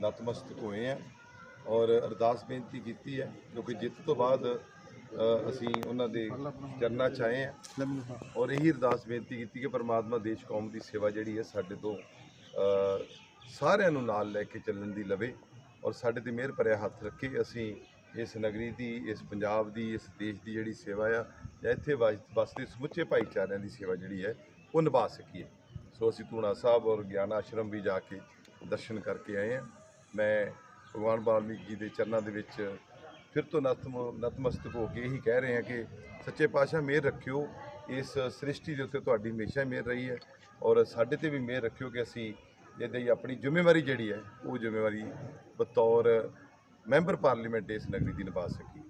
ਨਤਮਸਤਕ ਹੋਏ ਆ ਔਰ ਅਰਦਾਸ ਬੇਨਤੀ ਕੀਤੀ ਹੈ, ਕਿਉਂਕਿ ਜਿੱਤ ਤੋਂ ਬਾਅਦ ਅਸੀਂ ਉਹਨਾਂ ਦੇ ਚਰਨਾਂ 'ਚ ਆਏ ਆ। ਔਰ ਇਹੀ ਅਰਦਾਸ ਬੇਨਤੀ ਕੀਤੀ ਕਿ ਪਰਮਾਤਮਾ ਦੇਸ਼, ਕੌਮ ਦੀ ਸੇਵਾ ਜਿਹੜੀ ਹੈ ਸਾਡੇ ਤੋਂ ਸਾਰਿਆਂ ਨੂੰ ਨਾਲ ਲੈ ਕੇ ਚੱਲਣ ਦੀ ਲਵੇ ਔਰ ਸਾਡੇ ਤੇ ਮਿਹਰ ਭਰਿਆ ਹੱਥ ਰੱਖੇ। ਅਸੀਂ ਇਸ ਨਗਰੀ ਦੀ, ਇਸ ਪੰਜਾਬ ਦੀ, ਇਸ ਦੇਸ਼ ਦੀ ਜਿਹੜੀ ਸੇਵਾ ਆ ਜਾਂ ਇੱਥੇ ਵਸ- ਵਸਦੇ ਸਮੁੱਚੇ ਭਾਈਚਾਰਿਆਂ ਦੀ ਸੇਵਾ ਜਿਹੜੀ ਹੈ, ਉਹ ਨਿਭਾ ਸਕੀਏ। ਸੋ ਅਸੀਂ ਧੂਣਾ ਸਾਹਿਬ ਔਰ ਗਿਆਨ ਆਸ਼ਰਮ ਵੀ ਜਾ ਕੇ ਦਰਸ਼ਨ ਕਰਕੇ ਆਏ ਹਾਂ ਮੈਂ ਭਗਵਾਨ ਵਾਲਮੀਕ ਜੀ ਦੇ ਚਰਨਾਂ ਦੇ ਵਿੱਚ ਫਿਰ ਤੋਂ ਨਤਮ ਨਤਮਸਤਕ ਹੋ ਕੇ ਇਹੀ ਕਹਿ ਰਹੇ ਹਾਂ ਕਿ ਸੱਚੇ ਪਾਤਸ਼ਾਹ ਮਿਹਰ ਰੱਖਿਓ, ਇਸ ਸ੍ਰਿਸ਼ਟੀ ਦੇ ਉੱਤੇ ਤੁਹਾਡੀ ਹਮੇਸ਼ਾ ਮਿਹਰ ਰਹੀ ਹੈ ਔਰ ਸਾਡੇ ਤੇ ਵੀ ਮਿਹਰ ਰੱਖਿਓ ਕਿ ਅਸੀਂ ਜਿਹਦੇ ਹੀ ਆਪਣੀ ਜ਼ਿੰਮੇਵਾਰੀ ਜਿਹੜੀ ਹੈ, ਉਹ ਜ਼ਿੰਮੇਵਾਰੀ ਬਤੌਰ ਮੈਂਬਰ ਪਾਰਲੀਮੈਂਟ ਇਸ ਨਗਰੀ ਦੀ ਨਿਭਾ ਸਕੀਏ